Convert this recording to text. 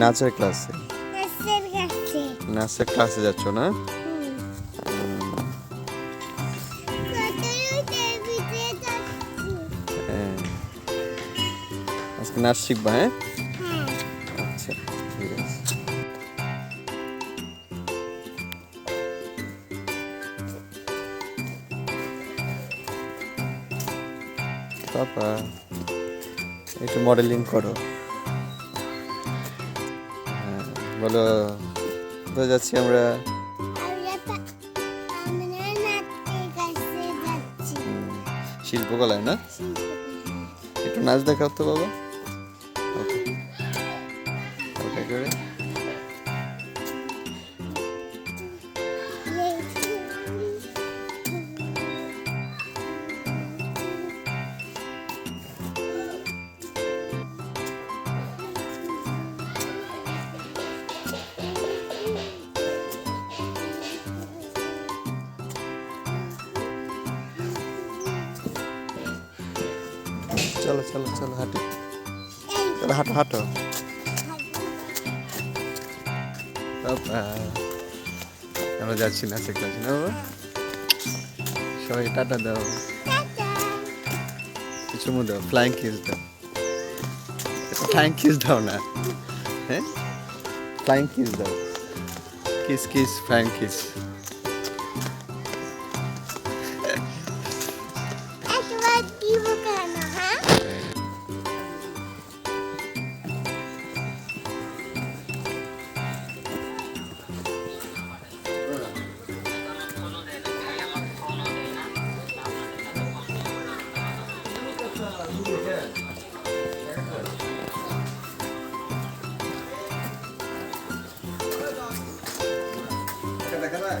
নাচের ক্লাসে? নাচের ক্লাসে। যাচ্ছ না? হ্যাঁ। আজকে নাচ শিখবা হ্যাঁ? আচ্ছা ঠিক আছে। পাপা একটু মডেলিং করো। বলো তো যাচ্ছি আমরা? শিল্পকলায় না? একটু নাচ দেখাও তো বাবা। ওকে। চলো চলো চলো, হাঁটো। চলো, হাঁটো হাঁটো। আমরা যাচ্ছি নাচের ক্লাসে না, বাবা। সবাই টাটা দাও। কিছু মু দাও ফ্লাইং কিস দাও। ফ্লাইং কিস দাও না। হ্যাঁ? ফ্লাইং কিস দাও। কিস কিস ফ্লাইং কিস দেখা যায়